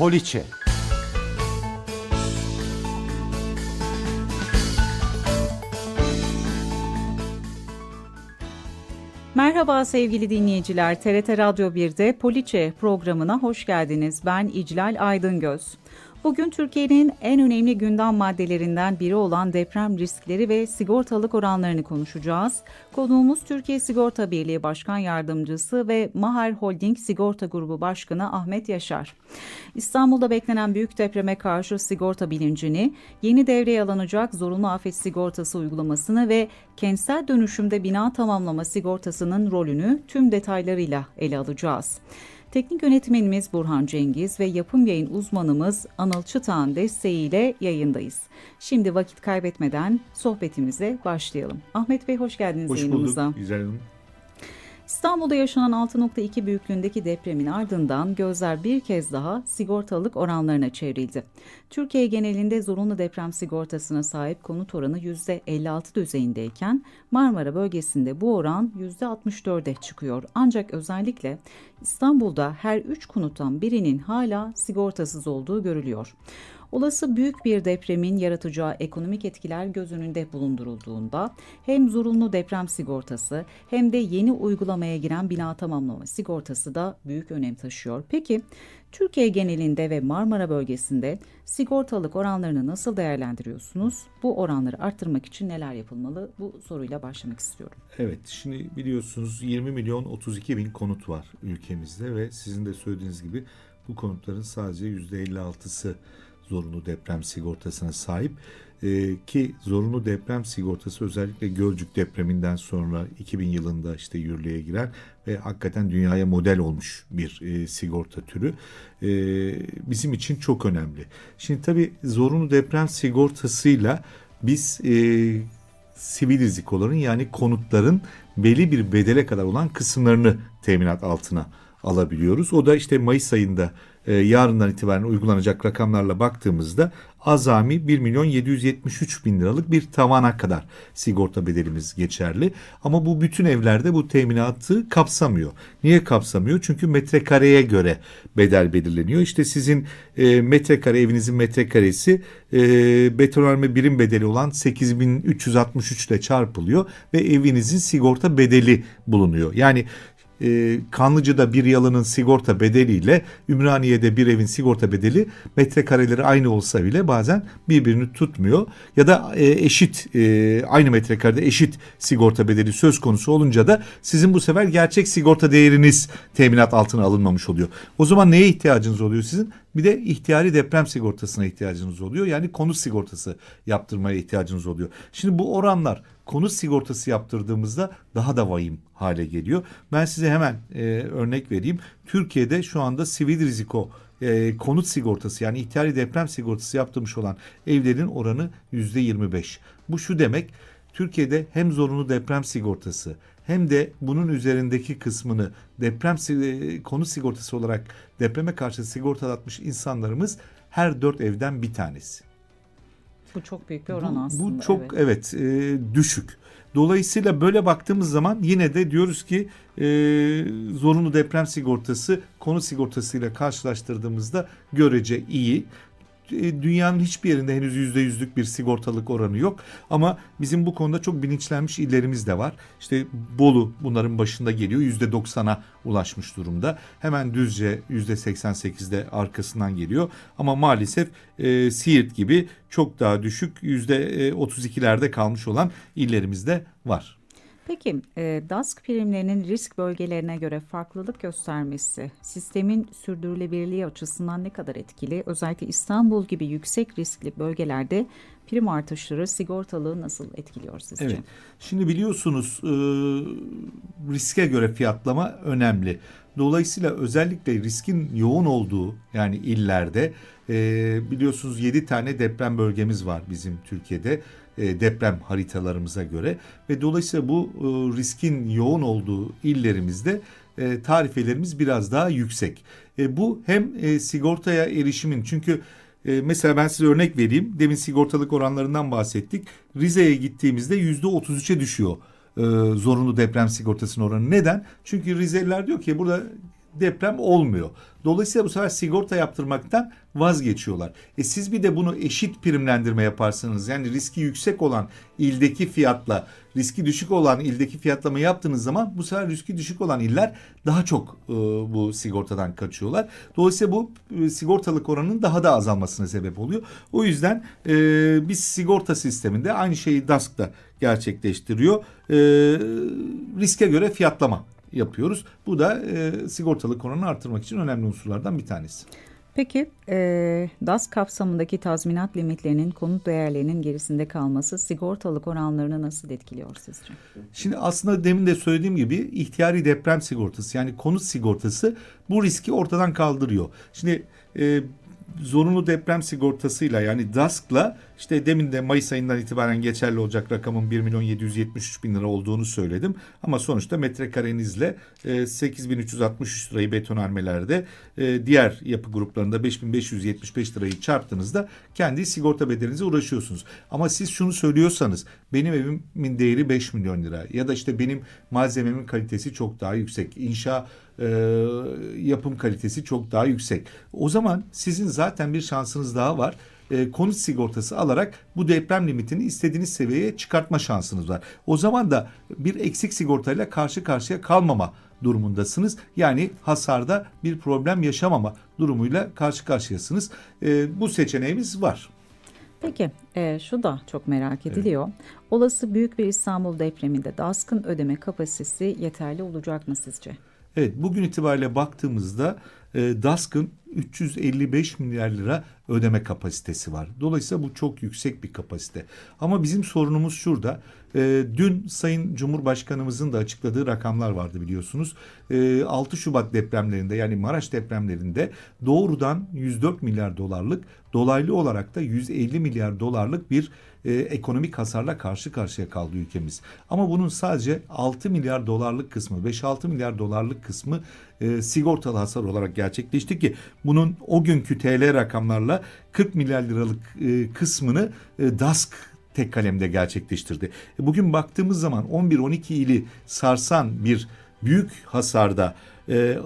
Poliçe. Merhaba sevgili dinleyiciler. TRT Radyo 1'de Poliçe programına hoş geldiniz. Ben İclal Aydıngöz. Bugün Türkiye'nin en önemli gündem maddelerinden biri olan deprem riskleri ve sigortalık oranlarını konuşacağız. Konuğumuz Türkiye Sigorta Birliği Başkan Yardımcısı ve Maher Holding Sigorta Grubu Başkanı Ahmet Yaşar. İstanbul'da beklenen büyük depreme karşı sigorta bilincini, yeni devreye alınacak zorunlu afet sigortası uygulamasını ve kentsel dönüşümde bina tamamlama sigortasının rolünü tüm detaylarıyla ele alacağız. Teknik yönetmenimiz Burhan Cengiz ve yapım yayın uzmanımız Anıl Çıtağ'ın desteğiyle yayındayız. Şimdi vakit kaybetmeden sohbetimize başlayalım. Ahmet Bey hoş geldiniz Hoş yayınımıza. bulduk Güzel Hanım. İstanbul'da yaşanan 6.2 büyüklüğündeki depremin ardından gözler bir kez daha sigortalık oranlarına çevrildi. Türkiye genelinde zorunlu deprem sigortasına sahip konut oranı %56 düzeyindeyken Marmara bölgesinde bu oran %64'e çıkıyor. Ancak özellikle İstanbul'da her 3 konuttan birinin hala sigortasız olduğu görülüyor. Olası büyük bir depremin yaratacağı ekonomik etkiler göz önünde bulundurulduğunda hem zorunlu deprem sigortası hem de yeni uygulamaya giren bina tamamlama sigortası da büyük önem taşıyor. Peki Türkiye genelinde ve Marmara bölgesinde sigortalık oranlarını nasıl değerlendiriyorsunuz? Bu oranları arttırmak için neler yapılmalı? Bu soruyla başlamak istiyorum. Evet şimdi biliyorsunuz 20 milyon 32 bin konut var ülkemizde ve sizin de söylediğiniz gibi bu konutların sadece %56'sı zorunlu deprem sigortasına sahip. Ee, ki zorunlu deprem sigortası özellikle Gölcük depreminden sonra 2000 yılında işte yürürlüğe giren ve hakikaten dünyaya model olmuş bir e, sigorta türü. E, bizim için çok önemli. Şimdi tabii zorunlu deprem sigortasıyla biz e, sivil rizikoların yani konutların belli bir bedele kadar olan kısımlarını teminat altına alabiliyoruz. O da işte Mayıs ayında e, yarından itibaren uygulanacak rakamlarla baktığımızda azami 1 milyon 773 bin liralık bir tavana kadar sigorta bedelimiz geçerli. Ama bu bütün evlerde bu teminatı kapsamıyor. Niye kapsamıyor? Çünkü metrekareye göre bedel belirleniyor. İşte sizin e, metrekare evinizin metrekaresi e, betonarme birim bedeli olan 8363 ile çarpılıyor ve evinizin sigorta bedeli bulunuyor. Yani e, Kanlıca'da bir yalının sigorta bedeliyle Ümraniye'de bir evin sigorta bedeli metrekareleri aynı olsa bile bazen birbirini tutmuyor. Ya da e, eşit e, aynı metrekarede eşit sigorta bedeli söz konusu olunca da sizin bu sefer gerçek sigorta değeriniz teminat altına alınmamış oluyor. O zaman neye ihtiyacınız oluyor sizin? Bir de ihtiyari deprem sigortasına ihtiyacınız oluyor. Yani konut sigortası yaptırmaya ihtiyacınız oluyor. Şimdi bu oranlar konut sigortası yaptırdığımızda daha da vahim hale geliyor. Ben size hemen e, örnek vereyim. Türkiye'de şu anda sivil riziko e, konut sigortası yani ihtiyari deprem sigortası yaptırmış olan evlerin oranı yüzde 25. Bu şu demek Türkiye'de hem zorunlu deprem sigortası hem de bunun üzerindeki kısmını deprem si- konut sigortası olarak depreme karşı sigortalatmış insanlarımız her dört evden bir tanesi. Bu çok büyük bir oran Bu, aslında. bu çok evet, e, düşük. Dolayısıyla böyle baktığımız zaman yine de diyoruz ki e, zorunlu deprem sigortası konut sigortasıyla karşılaştırdığımızda görece iyi. E, Dünyanın hiçbir yerinde henüz yüzde yüzlük bir sigortalık oranı yok. Ama bizim bu konuda çok bilinçlenmiş illerimiz de var. İşte Bolu bunların başında geliyor. Yüzde doksana ulaşmış durumda. Hemen Düzce yüzde 88'de arkasından geliyor. Ama maalesef e, Siirt gibi çok daha düşük yüzde 32'lerde kalmış olan illerimiz de var. Peki e, DASK primlerinin risk bölgelerine göre farklılık göstermesi sistemin sürdürülebilirliği açısından ne kadar etkili? Özellikle İstanbul gibi yüksek riskli bölgelerde prim artışları sigortalığı nasıl etkiliyor sizce? Evet. Şimdi biliyorsunuz e, riske göre fiyatlama önemli. Dolayısıyla özellikle riskin yoğun olduğu yani illerde e, biliyorsunuz 7 tane deprem bölgemiz var bizim Türkiye'de deprem haritalarımıza göre ve dolayısıyla bu e, riskin yoğun olduğu illerimizde e, tarifelerimiz biraz daha yüksek. E, bu hem e, sigortaya erişimin çünkü e, mesela ben size örnek vereyim. Demin sigortalık oranlarından bahsettik. Rize'ye gittiğimizde %33'e düşüyor e, zorunlu deprem sigortasının oranı. Neden? Çünkü Rizeliler diyor ki burada deprem olmuyor. Dolayısıyla bu sefer sigorta yaptırmaktan vazgeçiyorlar. E siz bir de bunu eşit primlendirme yaparsanız yani riski yüksek olan ildeki fiyatla riski düşük olan ildeki fiyatlama yaptığınız zaman bu sefer riski düşük olan iller daha çok e, bu sigortadan kaçıyorlar. Dolayısıyla bu e, sigortalık oranının daha da azalmasına sebep oluyor. O yüzden e, biz sigorta sisteminde aynı şeyi DASK da gerçekleştiriyor. E, riske göre fiyatlama yapıyoruz. Bu da e, sigortalık oranını artırmak için önemli unsurlardan bir tanesi. Peki eee DAS kapsamındaki tazminat limitlerinin konut değerlerinin gerisinde kalması sigortalık oranlarını nasıl etkiliyor sizce? Şimdi aslında demin de söylediğim gibi ihtiyari deprem sigortası yani konut sigortası bu riski ortadan kaldırıyor. Şimdi e, zorunlu deprem sigortasıyla yani DASK'la işte demin de Mayıs ayından itibaren geçerli olacak rakamın 1 milyon 773 bin lira olduğunu söyledim. Ama sonuçta metrekarenizle e, 8363 lirayı betonarmelerde e, diğer yapı gruplarında 5575 lirayı çarptığınızda kendi sigorta bedelinize uğraşıyorsunuz. Ama siz şunu söylüyorsanız benim evimin değeri 5 milyon lira ya da işte benim malzememin kalitesi çok daha yüksek. İnşa e, yapım kalitesi çok daha yüksek. O zaman sizin zaten bir şansınız daha var. E, konut sigortası alarak bu deprem limitini istediğiniz seviyeye çıkartma şansınız var. O zaman da bir eksik sigortayla karşı karşıya kalmama durumundasınız. Yani hasarda bir problem yaşamama durumuyla karşı karşıyasınız. E, bu seçeneğimiz var. Peki eee, şu da çok merak ediliyor. Olası büyük bir İstanbul depreminde DASK'ın ödeme kapasitesi yeterli olacak mı sizce? Evet bugün itibariyle baktığımızda e, DASK'ın 355 milyar lira ödeme kapasitesi var. Dolayısıyla bu çok yüksek bir kapasite. Ama bizim sorunumuz şurada. E, dün Sayın Cumhurbaşkanımızın da açıkladığı rakamlar vardı biliyorsunuz. E, 6 Şubat depremlerinde yani Maraş depremlerinde doğrudan 104 milyar dolarlık dolaylı olarak da 150 milyar dolarlık bir e, ekonomik hasarla karşı karşıya kaldı ülkemiz. Ama bunun sadece 6 milyar dolarlık kısmı, 5-6 milyar dolarlık kısmı e, sigortalı hasar olarak gerçekleşti ki bunun o günkü TL rakamlarla 40 milyar liralık e, kısmını e, DASK tek kalemde gerçekleştirdi. E, Bugün baktığımız zaman 11-12 ili sarsan bir büyük hasarda e,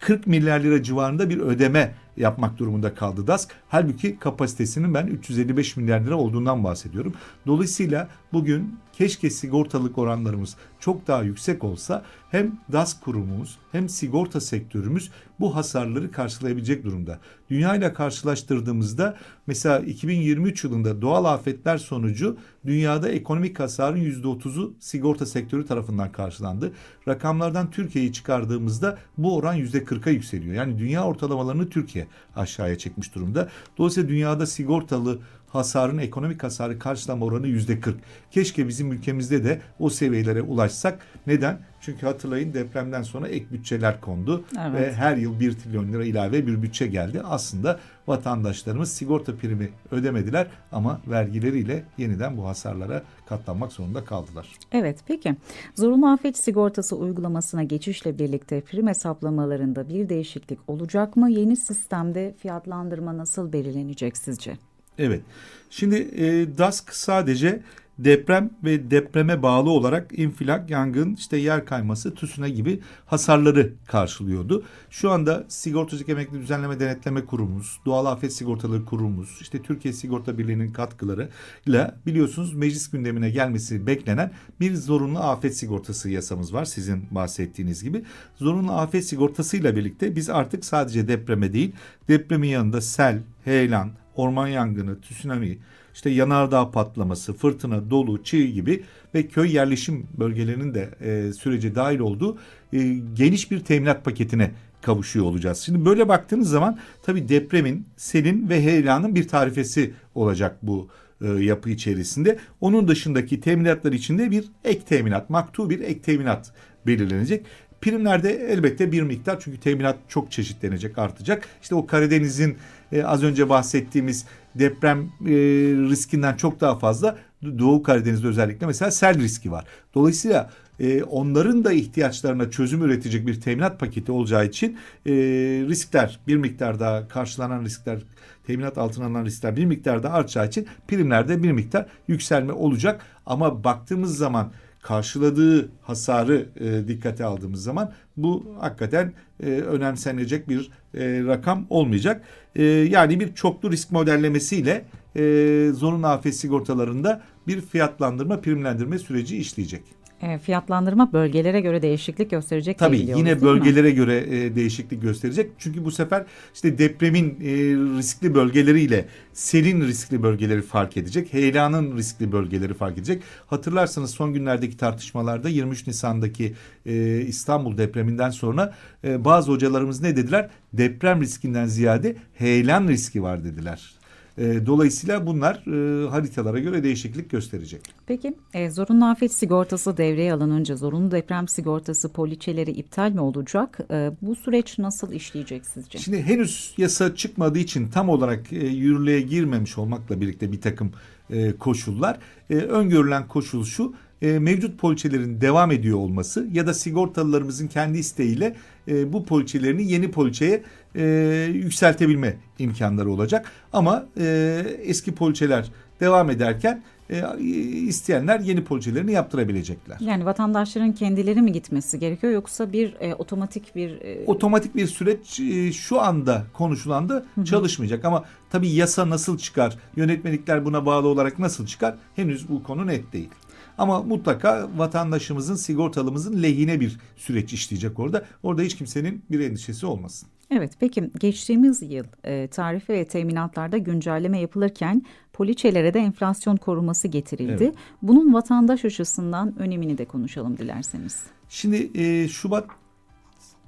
40 milyar lira civarında bir ödeme yapmak durumunda kaldı DASK. Halbuki kapasitesinin ben 355 milyar lira olduğundan bahsediyorum. Dolayısıyla bugün keşke sigortalık oranlarımız çok daha yüksek olsa hem DASK kurumumuz hem sigorta sektörümüz bu hasarları karşılayabilecek durumda. Dünya ile karşılaştırdığımızda mesela 2023 yılında doğal afetler sonucu dünyada ekonomik hasarın %30'u sigorta sektörü tarafından karşılandı. Rakamlardan Türkiye'yi çıkardığımızda bu oran %40'a yükseliyor. Yani dünya ortalamalarını Türkiye aşağıya çekmiş durumda. Dolayısıyla dünyada sigortalı hasarın ekonomik hasarı karşılama oranı yüzde 40. Keşke bizim ülkemizde de o seviyelere ulaşsak. Neden? Çünkü hatırlayın depremden sonra ek bütçeler kondu Evet. ve her yıl 1 trilyon lira ilave bir bütçe geldi. Aslında vatandaşlarımız sigorta primi ödemediler ama vergileriyle yeniden bu hasarlara katlanmak zorunda kaldılar. Evet peki zorunlu afet sigortası uygulamasına geçişle birlikte prim hesaplamalarında bir değişiklik olacak mı? Yeni sistemde fiyatlandırma nasıl belirlenecek sizce? Evet. Şimdi e, DASK sadece deprem ve depreme bağlı olarak infilak, yangın, işte yer kayması, tsunami gibi hasarları karşılıyordu. Şu anda Sigortacılık Emekli Düzenleme Denetleme Kurumumuz, Doğal Afet Sigortaları Kurumumuz, işte Türkiye Sigorta Birliği'nin katkılarıyla biliyorsunuz meclis gündemine gelmesi beklenen bir zorunlu afet sigortası yasamız var sizin bahsettiğiniz gibi. Zorunlu afet sigortasıyla birlikte biz artık sadece depreme değil, depremin yanında sel, heyelan, orman yangını, tsunami, işte yanardağ patlaması, fırtına, dolu, çığ gibi ve köy yerleşim bölgelerinin de e, sürece dahil olduğu e, geniş bir teminat paketine kavuşuyor olacağız. Şimdi böyle baktığınız zaman tabii depremin, selin ve heyelanın bir tarifesi olacak bu e, yapı içerisinde. Onun dışındaki teminatlar içinde bir ek teminat, maktu bir ek teminat belirlenecek. Primlerde elbette bir miktar çünkü teminat çok çeşitlenecek, artacak. İşte o Karadeniz'in e, az önce bahsettiğimiz deprem e, riskinden çok daha fazla Doğu Karadeniz'de özellikle mesela sel riski var. Dolayısıyla e, onların da ihtiyaçlarına çözüm üretecek bir teminat paketi olacağı için e, riskler bir miktar daha karşılanan riskler teminat altına alınan riskler bir miktar daha artacağı için primlerde bir miktar yükselme olacak. Ama baktığımız zaman karşıladığı hasarı e, dikkate aldığımız zaman bu hakikaten e, önemsenecek bir e, rakam olmayacak. E, yani bir çoklu risk modellemesiyle e, zorunlu afet sigortalarında bir fiyatlandırma, primlendirme süreci işleyecek. E, fiyatlandırma bölgelere göre değişiklik gösterecek Tabii yine değil mi? bölgelere göre e, değişiklik gösterecek. Çünkü bu sefer işte depremin e, riskli bölgeleriyle selin riskli bölgeleri fark edecek. Heyelanın riskli bölgeleri fark edecek. Hatırlarsanız son günlerdeki tartışmalarda 23 Nisan'daki e, İstanbul depreminden sonra e, bazı hocalarımız ne dediler? Deprem riskinden ziyade heyelan riski var dediler. E, dolayısıyla bunlar e, haritalara göre değişiklik gösterecek. Peki e, zorunlu afet sigortası devreye alınınca zorunlu deprem sigortası poliçeleri iptal mi olacak? E, bu süreç nasıl işleyecek sizce? Şimdi henüz yasa çıkmadığı için tam olarak e, yürürlüğe girmemiş olmakla birlikte bir takım e, koşullar. E, öngörülen koşul şu. E, mevcut poliçelerin devam ediyor olması ya da sigortalılarımızın kendi isteğiyle e, bu poliçelerini yeni poliçeye e, yükseltebilme imkanları olacak. Ama e, eski poliçeler devam ederken e, isteyenler yeni poliçelerini yaptırabilecekler. Yani vatandaşların kendileri mi gitmesi gerekiyor yoksa bir e, otomatik bir e, otomatik bir süreç e, şu anda konuşulan da çalışmayacak ama tabii yasa nasıl çıkar, yönetmelikler buna bağlı olarak nasıl çıkar henüz bu konu net değil. Ama mutlaka vatandaşımızın, sigortalımızın lehine bir süreç işleyecek orada. Orada hiç kimsenin bir endişesi olmasın. Evet, peki geçtiğimiz yıl e, tarife ve teminatlarda güncelleme yapılırken poliçelere de enflasyon koruması getirildi. Evet. Bunun vatandaş açısından önemini de konuşalım dilerseniz. Şimdi e, Şubat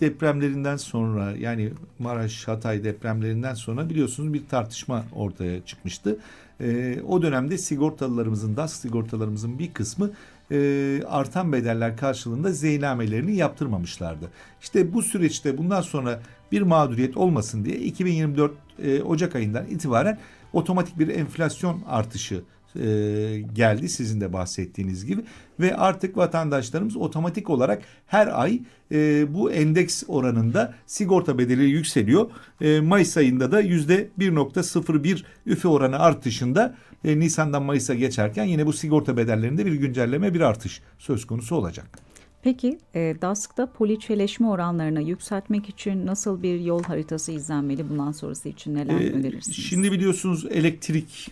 depremlerinden sonra yani Maraş, Hatay depremlerinden sonra biliyorsunuz bir tartışma ortaya çıkmıştı. E, o dönemde sigortalılarımızın, DAS sigortalarımızın bir kısmı e, artan bedeller karşılığında zeynamelerini yaptırmamışlardı. İşte bu süreçte bundan sonra bir mağduriyet olmasın diye 2024 e, Ocak ayından itibaren otomatik bir enflasyon artışı e, geldi sizin de bahsettiğiniz gibi ve artık vatandaşlarımız otomatik olarak her ay e, bu endeks oranında sigorta bedeli yükseliyor. E, Mayıs ayında da yüzde 1.01 üfe oranı artışında e, Nisan'dan Mayıs'a geçerken yine bu sigorta bedellerinde bir güncelleme bir artış söz konusu olacak. Peki e, DASK'ta poliçeleşme oranlarını yükseltmek için nasıl bir yol haritası izlenmeli? Bundan sonrası için neler Ee, önerirsiniz? Şimdi biliyorsunuz elektrik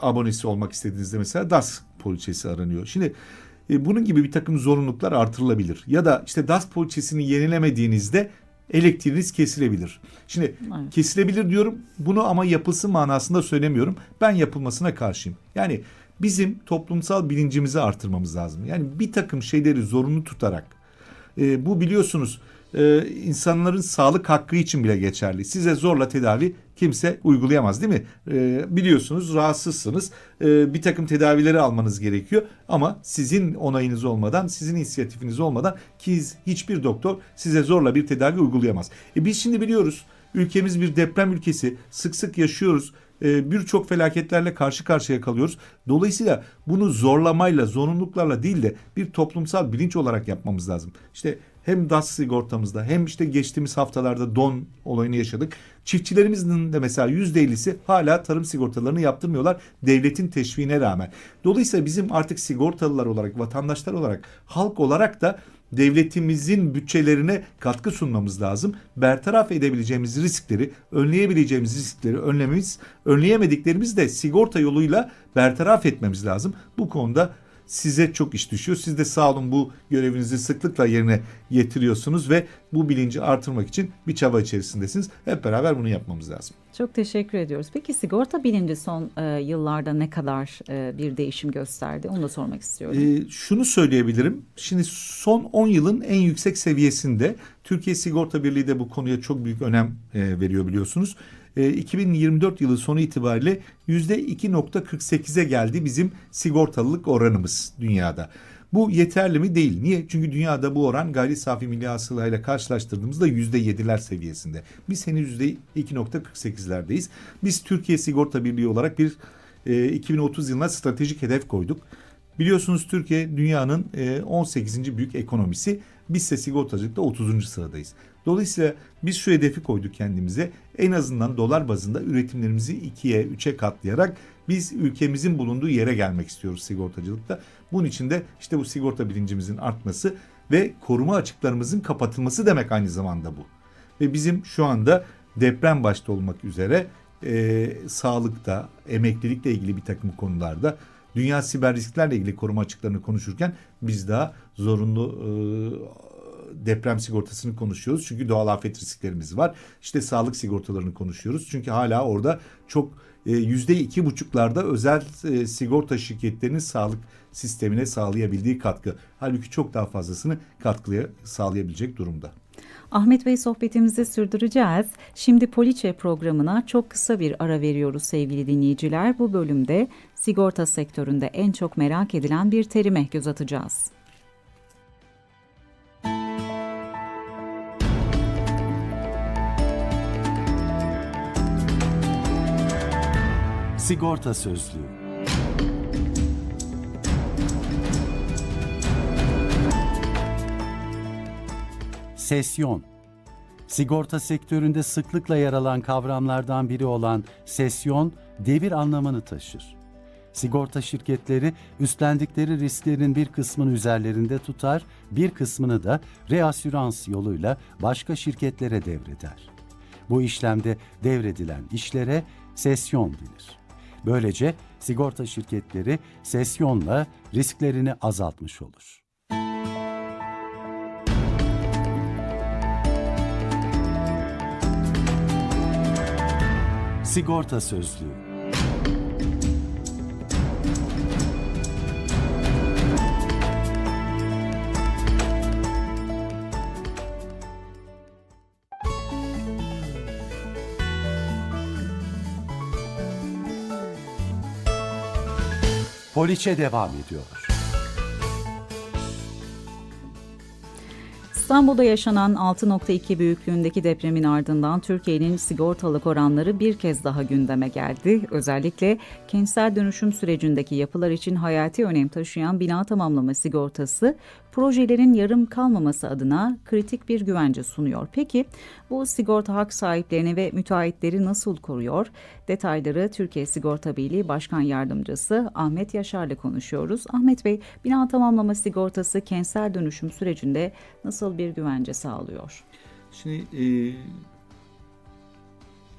abonesi olmak istediğinizde mesela DAS poliçesi aranıyor. Şimdi e, bunun gibi bir takım zorunluluklar artırılabilir. Ya da işte DAS poliçesini yenilemediğinizde elektriğiniz kesilebilir. Şimdi Evet. kesilebilir diyorum bunu ama yapılsın manasında söylemiyorum. Ben yapılmasına karşıyım. Yani bizim toplumsal bilincimizi artırmamız lazım. Yani bir takım şeyleri zorunlu tutarak e, bu biliyorsunuz e, insanların sağlık hakkı için bile geçerli. Size zorla tedavi kimse uygulayamaz değil mi? E, biliyorsunuz rahatsızsınız. E, bir takım tedavileri almanız gerekiyor ama sizin onayınız olmadan, sizin inisiyatifiniz olmadan ki hiçbir doktor size zorla bir tedavi uygulayamaz. E, biz şimdi biliyoruz ülkemiz bir deprem ülkesi. Sık sık yaşıyoruz e, birçok felaketlerle karşı karşıya kalıyoruz. Dolayısıyla bunu zorlamayla, zorunluluklarla değil de bir toplumsal bilinç olarak yapmamız lazım. İşte hem DAS sigortamızda hem işte geçtiğimiz haftalarda don olayını yaşadık. Çiftçilerimizin de mesela %50'si hala tarım sigortalarını yaptırmıyorlar devletin teşviğine rağmen. Dolayısıyla bizim artık sigortalılar olarak, vatandaşlar olarak, halk olarak da devletimizin bütçelerine katkı sunmamız lazım. Bertaraf edebileceğimiz riskleri, önleyebileceğimiz riskleri önlememiz, önleyemediklerimizi de sigorta yoluyla bertaraf etmemiz lazım. Bu konuda size çok iş düşüyor. Siz de sağ olun bu görevinizi sıklıkla yerine getiriyorsunuz ve bu bilinci artırmak için bir çaba içerisindesiniz. Hep beraber bunu yapmamız lazım. Çok teşekkür ediyoruz. Peki sigorta bilinci son e, yıllarda ne kadar e, bir değişim gösterdi? Onu da sormak istiyorum. Ee, şunu söyleyebilirim. Şimdi son 10 yılın en yüksek seviyesinde Türkiye Sigorta Birliği de bu konuya çok büyük önem e, veriyor biliyorsunuz. E, 2024 yılı sonu itibariyle %2.48'e geldi bizim sigortalılık oranımız dünyada. Bu yeterli mi? Değil. Niye? Çünkü dünyada bu oran gayri safi milli hasılayla karşılaştırdığımızda %7'ler seviyesinde. Biz henüz %2.48'lerdeyiz. Biz Türkiye Sigorta Birliği olarak bir e, 2030 yılına stratejik hedef koyduk. Biliyorsunuz Türkiye dünyanın e, 18. büyük ekonomisi. Biz ise sigortacılıkta 30. sıradayız. Dolayısıyla biz şu hedefi koyduk kendimize. En azından dolar bazında üretimlerimizi 2'ye 3'e katlayarak Biz ülkemizin bulunduğu yere gelmek istiyoruz sigortacılıkta. Bunun için de işte bu sigorta bilincimizin artması ve koruma açıklarımızın kapatılması demek aynı zamanda bu. Ve bizim şu anda deprem başta olmak üzere e, sağlıkta, emeklilikle ilgili bir takım konularda dünya siber risklerle ilgili koruma açıklarını konuşurken biz daha zorunlu e, deprem sigortasını konuşuyoruz. Çünkü doğal afet risklerimiz var. İşte sağlık sigortalarını konuşuyoruz. Çünkü hala orada çok e, yüzde iki buçuklarda özel e, sigorta şirketlerinin sağlık sistemine sağlayabildiği katkı. Halbuki çok daha fazlasını katkıya sağlayabilecek durumda. Ahmet Bey sohbetimizi sürdüreceğiz. Şimdi Poliçe programına çok kısa bir ara veriyoruz sevgili dinleyiciler. Bu bölümde sigorta sektöründe en çok merak edilen bir terime göz atacağız. Sigorta Sözlüğü Sesyon Sigorta sektöründe sıklıkla yer alan kavramlardan biri olan sesyon, devir anlamını taşır. Sigorta şirketleri üstlendikleri risklerin bir kısmını üzerlerinde tutar, bir kısmını da reasürans yoluyla başka şirketlere devreder. Bu işlemde devredilen işlere sesyon denir. Böylece sigorta şirketleri sesyonla risklerini azaltmış olur. Sigorta Sözlüğü Poliçe devam ediyor. İstanbul'da yaşanan 6.2 büyüklüğündeki depremin ardından Türkiye'nin sigortalık oranları bir kez daha gündeme geldi. Özellikle kentsel dönüşüm sürecindeki yapılar için hayati önem taşıyan bina tamamlama sigortası projelerin yarım kalmaması adına kritik bir güvence sunuyor. Peki bu sigorta hak sahiplerini ve müteahhitleri nasıl koruyor? Detayları Türkiye Sigorta Birliği Başkan Yardımcısı Ahmet Yaşar'la konuşuyoruz. Ahmet Bey, bina tamamlama sigortası kentsel dönüşüm sürecinde nasıl bir güvence sağlıyor? Şimdi e,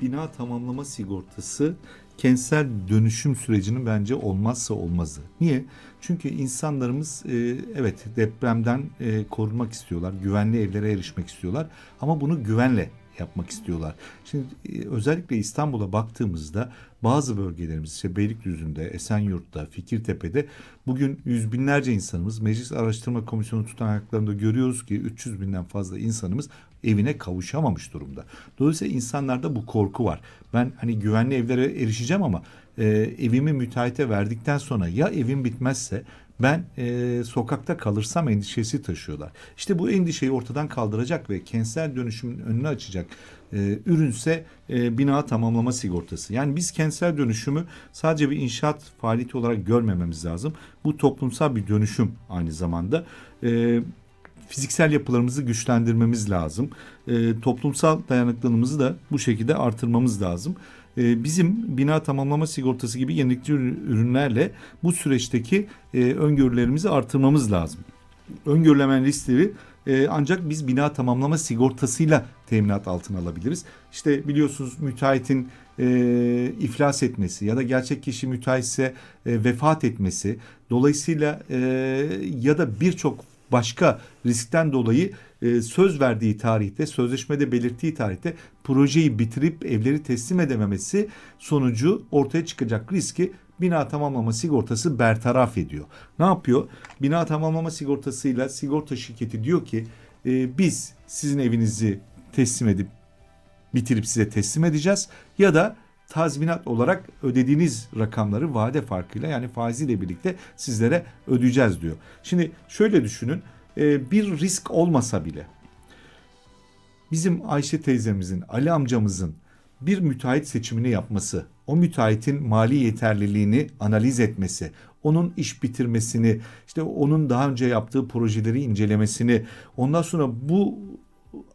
bina tamamlama sigortası kentsel dönüşüm sürecinin bence olmazsa olmazı. Niye? Çünkü insanlarımız e, evet depremden e, korunmak istiyorlar, güvenli evlere erişmek istiyorlar ama bunu güvenle yapmak istiyorlar. Şimdi e, özellikle İstanbul'a baktığımızda bazı bölgelerimiz işte Beylikdüzü'nde, Esenyurt'ta, Fikirtepe'de bugün yüz binlerce insanımız Meclis Araştırma Komisyonu tutanaklarında görüyoruz ki 300 binden fazla insanımız evine kavuşamamış durumda. Dolayısıyla insanlarda bu korku var. Ben hani güvenli evlere erişeceğim ama e, evimi müteahhite verdikten sonra ya evim bitmezse ben e, sokakta kalırsam endişesi taşıyorlar. İşte bu endişeyi ortadan kaldıracak ve kentsel dönüşümün önünü açacak e, ürünse e, bina tamamlama sigortası. Yani biz kentsel dönüşümü sadece bir inşaat faaliyeti olarak görmememiz lazım. Bu toplumsal bir dönüşüm aynı zamanda. E, fiziksel yapılarımızı güçlendirmemiz lazım. E, toplumsal dayanıklılığımızı da bu şekilde artırmamız lazım. E, bizim bina tamamlama sigortası gibi yenilikçi ürünlerle bu süreçteki e, öngörülerimizi artırmamız lazım. Öngörülemen riskleri e, ancak biz bina tamamlama sigortasıyla teminat altına alabiliriz. İşte biliyorsunuz müteahhitin e, iflas etmesi ya da gerçek kişi müteahhitse e, vefat etmesi dolayısıyla e, ya da birçok başka riskten dolayı e, söz verdiği tarihte, sözleşmede belirttiği tarihte projeyi bitirip evleri teslim edememesi sonucu ortaya çıkacak riski bina tamamlama sigortası bertaraf ediyor. Ne yapıyor? Bina tamamlama sigortasıyla sigorta şirketi diyor ki e, biz sizin evinizi teslim edip bitirip size teslim edeceğiz ya da tazminat olarak ödediğiniz rakamları vade farkıyla yani faiziyle birlikte sizlere ödeyeceğiz diyor. Şimdi şöyle düşünün e, bir risk olmasa bile bizim Ayşe teyzemizin, Ali amcamızın bir müteahhit seçimini yapması, o müteahhitin mali yeterliliğini analiz etmesi, onun iş bitirmesini, işte onun daha önce yaptığı projeleri incelemesini, ondan sonra bu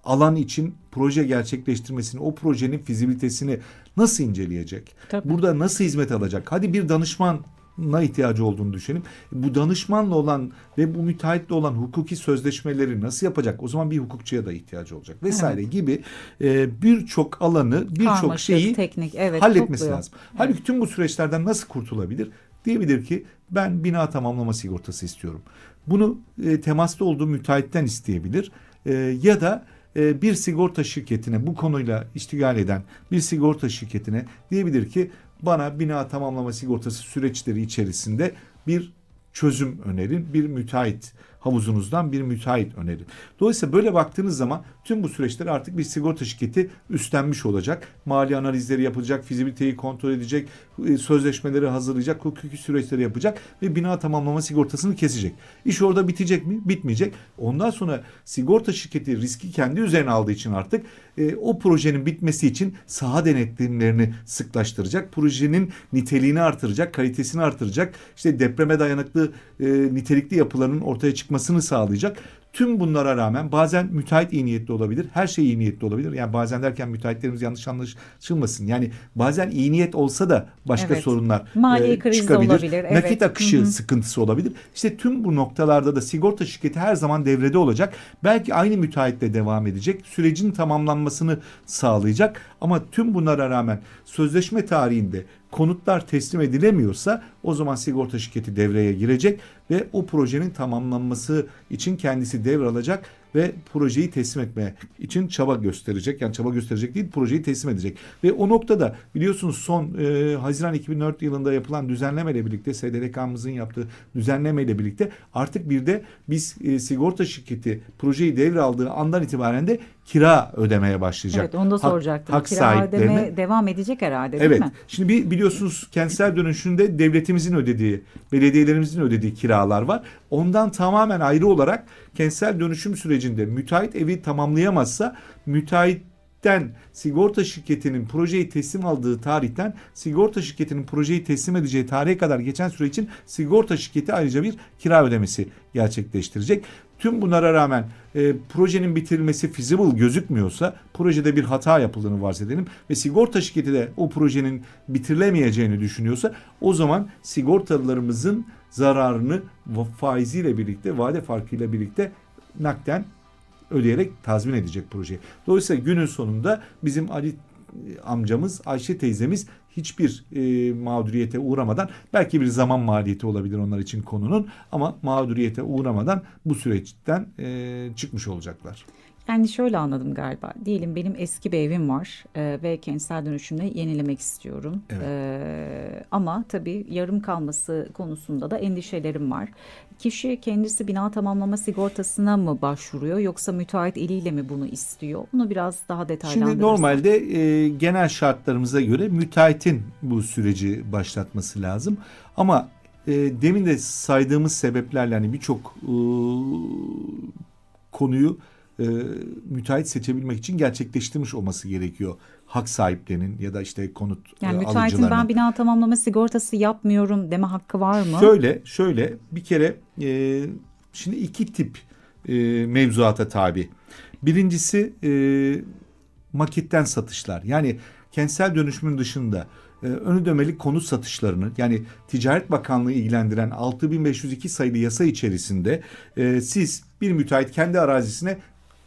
alan için proje gerçekleştirmesini, o projenin fizibilitesini nasıl inceleyecek? Tabii. Burada nasıl hizmet alacak? Hadi bir danışman na ihtiyacı olduğunu düşünelim. Bu danışmanla olan ve bu müteahhitle olan hukuki sözleşmeleri nasıl yapacak? O zaman bir hukukçuya da ihtiyacı olacak vesaire gibi e, birçok alanı, birçok şeyi teknik, evet, halletmesi topluyor. lazım. Halbuki tüm bu süreçlerden nasıl kurtulabilir? Diyebilir ki ben bina tamamlama sigortası istiyorum. Bunu e, temasta olduğu müteahhitten isteyebilir E, ya da e, bir sigorta şirketine bu konuyla iştigal eden bir sigorta şirketine diyebilir ki bana bina tamamlama sigortası süreçleri içerisinde bir çözüm önerin, bir müteahhit havuzunuzdan bir müteahhit önerin. Dolayısıyla böyle baktığınız zaman tüm bu süreçleri artık bir sigorta şirketi üstlenmiş olacak. Mali analizleri yapacak, fizibiliteyi kontrol edecek, e, sözleşmeleri hazırlayacak, hukuki süreçleri yapacak ve bina tamamlama sigortasını kesecek. İş orada bitecek mi? Bitmeyecek. Ondan sonra sigorta şirketi riski kendi üzerine aldığı için artık e, o projenin bitmesi için saha denetlemlerini sıklaştıracak. Projenin niteliğini artıracak, kalitesini artıracak. İşte depreme dayanıklı e, nitelikli yapıların ortaya çıkmasını sağlayacak. Tüm bunlara rağmen bazen müteahhit iyi niyetli olabilir. Her şey iyi niyetli olabilir. Yani bazen derken müteahhitlerimiz yanlış anlaşılmasın. Yani bazen iyi niyet olsa da başka Evet. sorunlar Mali e, kriz çıkabilir. olabilir, evet. Nakit akışı Hı hı. sıkıntısı olabilir. İşte tüm bu noktalarda da sigorta şirketi her zaman devrede olacak. Belki aynı müteahhitle devam edecek. Sürecin tamamlanmasını sağlayacak. Ama tüm bunlara rağmen sözleşme tarihinde konutlar teslim edilemiyorsa o zaman sigorta şirketi devreye girecek ve o projenin tamamlanması için kendisi devralacak ve projeyi teslim etmeye için çaba gösterecek. Yani çaba gösterecek değil projeyi teslim edecek. Ve o noktada biliyorsunuz son e, Haziran 2004 yılında yapılan düzenlemeyle birlikte SDRK'mızın yaptığı düzenlemeyle birlikte artık bir de biz e, sigorta şirketi projeyi devraldığı andan itibaren de kira ödemeye başlayacak. Evet onu da Hak- soracaktım. Hak, Kira sahiplerine. ödeme devam edecek herhalde değil Evet. mi? Şimdi bir biliyorsunuz kentsel dönüşümde devletimizin ödediği, belediyelerimizin ödediği kiralar var. Ondan tamamen ayrı olarak kentsel dönüşüm sürecinde müteahhit evi tamamlayamazsa müteahhitten sigorta şirketinin projeyi teslim aldığı tarihten sigorta şirketinin projeyi teslim edeceği tarihe kadar geçen süre için sigorta şirketi ayrıca bir kira ödemesi gerçekleştirecek. Tüm bunlara rağmen e, projenin bitirilmesi feasible gözükmüyorsa projede bir hata yapıldığını varsedelim ve sigorta şirketi de o projenin bitirilemeyeceğini düşünüyorsa o zaman sigortalarımızın zararını faiziyle birlikte vade farkıyla birlikte nakden ödeyerek tazmin edecek projeyi. Dolayısıyla günün sonunda bizim Ali e, amcamız, Ayşe teyzemiz hiçbir e, mağduriyete uğramadan belki bir zaman maliyeti olabilir onlar için konunun ama mağduriyete uğramadan bu süreçten e, çıkmış olacaklar. Yani şöyle anladım galiba. Diyelim benim eski bir evim var e, ve kentsel dönüşümle yenilemek istiyorum. Evet. E, ama tabii yarım kalması konusunda da endişelerim var. Kişi kendisi bina tamamlama sigortasına mı başvuruyor yoksa müteahhit eliyle mi bunu istiyor? Bunu biraz daha detaylandırırsan. Şimdi normalde e, genel şartlarımıza göre müteahhitin bu süreci başlatması lazım. Ama e, demin de saydığımız sebeplerle hani birçok e, konuyu e, müteahhit seçebilmek için gerçekleştirmiş olması gerekiyor. Hak sahiplerinin ya da işte konut Yani e, müteahhitin alıcılarının. ben bina tamamlama sigortası yapmıyorum deme hakkı var mı? Şöyle şöyle bir kere e, şimdi iki tip e, mevzuata tabi. Birincisi e, maketten satışlar. Yani kentsel dönüşümün dışında e, ön ödemeli konut satışlarını yani Ticaret Bakanlığı ilgilendiren 6502 sayılı yasa içerisinde e, siz bir müteahhit kendi arazisine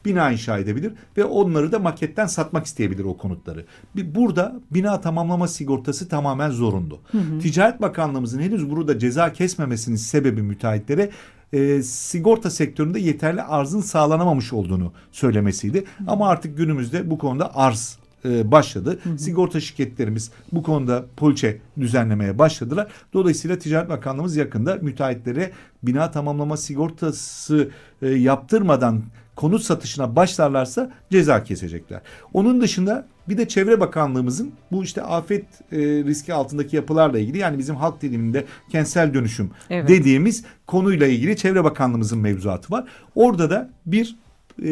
bina inşa edebilir ve onları da maketten satmak isteyebilir o konutları. Burada bina tamamlama sigortası tamamen zorunlu. Ticaret Bakanlığımızın henüz burada ceza kesmemesinin sebebi müteahhitlere e, sigorta sektöründe yeterli arzın sağlanamamış olduğunu söylemesiydi. Ama artık günümüzde bu konuda arz e, başladı. Sigorta şirketlerimiz bu konuda poliçe düzenlemeye başladılar. Dolayısıyla Ticaret Bakanlığımız yakında müteahhitlere bina tamamlama sigortası e, yaptırmadan konut satışına başlarlarsa ceza kesecekler. Onun dışında bir de Çevre Bakanlığımızın bu işte afet e, riski altındaki yapılarla ilgili yani bizim halk diliminde kentsel dönüşüm Evet. dediğimiz konuyla ilgili Çevre Bakanlığımızın mevzuatı var. Orada da bir e,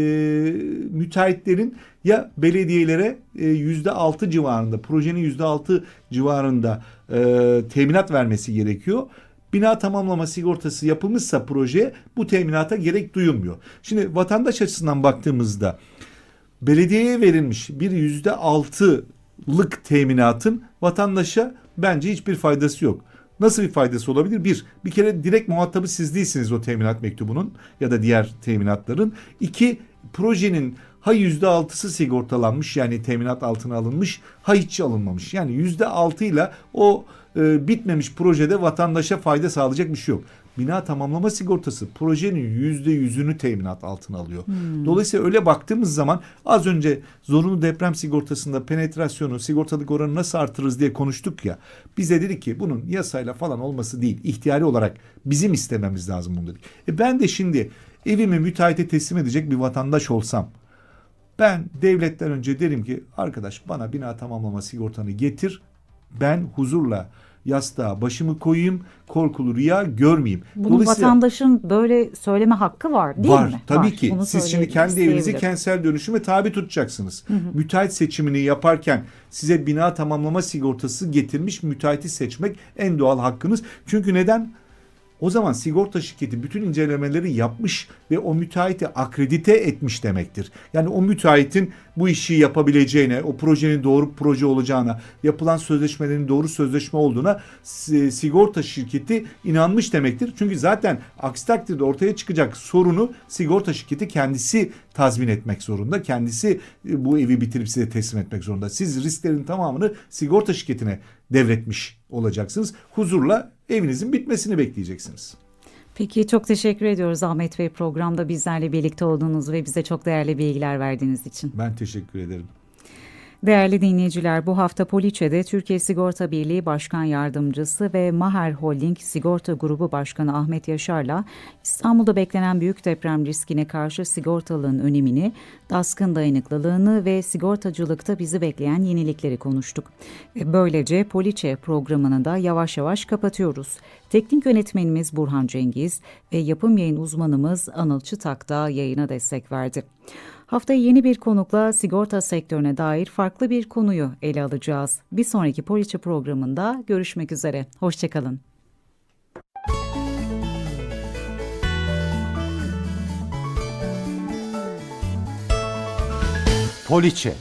müteahhitlerin ya belediyelere e, yüzde altı civarında projenin yüzde altı civarında e, teminat vermesi gerekiyor. Bina tamamlama sigortası yapılmışsa projeye bu teminata gerek duyulmuyor. Şimdi vatandaş açısından baktığımızda belediyeye verilmiş bir yüzde altılık teminatın vatandaşa bence hiçbir faydası yok. Nasıl bir faydası olabilir? Bir, bir kere direkt muhatabı siz değilsiniz o teminat mektubunun ya da diğer teminatların. İki, projenin ha yüzde altısı sigortalanmış yani teminat altına alınmış ha hiç alınmamış. Yani yüzde altıyla o e, bitmemiş projede vatandaşa fayda sağlayacak bir şey yok. Bina tamamlama sigortası projenin yüzde yüzünü teminat altına alıyor. Dolayısıyla öyle baktığımız zaman az önce zorunlu deprem sigortasında penetrasyonu, sigortalık oranı nasıl artırırız diye konuştuk ya. Bize dedik ki bunun yasayla falan olması değil. ihtiyari olarak bizim istememiz lazım bunu dedik. E ben de şimdi evimi müteahhite teslim edecek bir vatandaş olsam ben devletten önce derim ki arkadaş bana bina tamamlama sigortanı getir. Ben huzurla yastığa başımı koyayım, korkulu rüya görmeyeyim. Bunun vatandaşın böyle söyleme hakkı var değil var, mi? Tabii Var. ki. Bunu Siz şimdi kendi evinizi kentsel dönüşüme tabi tutacaksınız. Müteahhit seçimini yaparken size bina tamamlama sigortası getirmiş müteahhiti seçmek en doğal hakkınız. Çünkü neden? O zaman sigorta şirketi bütün incelemeleri yapmış ve o müteahhiti akredite etmiş demektir. Yani o müteahhitin bu işi yapabileceğine, o projenin doğru proje olacağına, yapılan sözleşmelerin doğru sözleşme olduğuna si- sigorta şirketi inanmış demektir. Çünkü zaten aksi takdirde ortaya çıkacak sorunu sigorta şirketi kendisi tazmin etmek zorunda. Kendisi e, bu evi bitirip size teslim etmek zorunda. Siz risklerin tamamını sigorta şirketine devretmiş olacaksınız. Huzurla evinizin bitmesini bekleyeceksiniz. Peki çok teşekkür ediyoruz Ahmet Bey programda bizlerle birlikte olduğunuz ve bize çok değerli bilgiler verdiğiniz için. Ben teşekkür ederim. Değerli dinleyiciler bu hafta Poliçe'de Türkiye Sigorta Birliği Başkan Yardımcısı ve Maher Holding Sigorta Grubu Başkanı Ahmet Yaşar'la İstanbul'da beklenen büyük deprem riskine karşı sigortalığın önemini, DASK'ın dayanıklılığını ve sigortacılıkta bizi bekleyen yenilikleri konuştuk. Ve böylece Poliçe programını da yavaş yavaş kapatıyoruz. Teknik yönetmenimiz Burhan Cengiz ve yapım yayın uzmanımız Anıl Çıtak da yayına destek verdi. Haftaya yeni bir konukla sigorta sektörüne dair farklı bir konuyu ele alacağız. Bir sonraki Poliçe programında görüşmek üzere. Hoşçakalın. Poliçe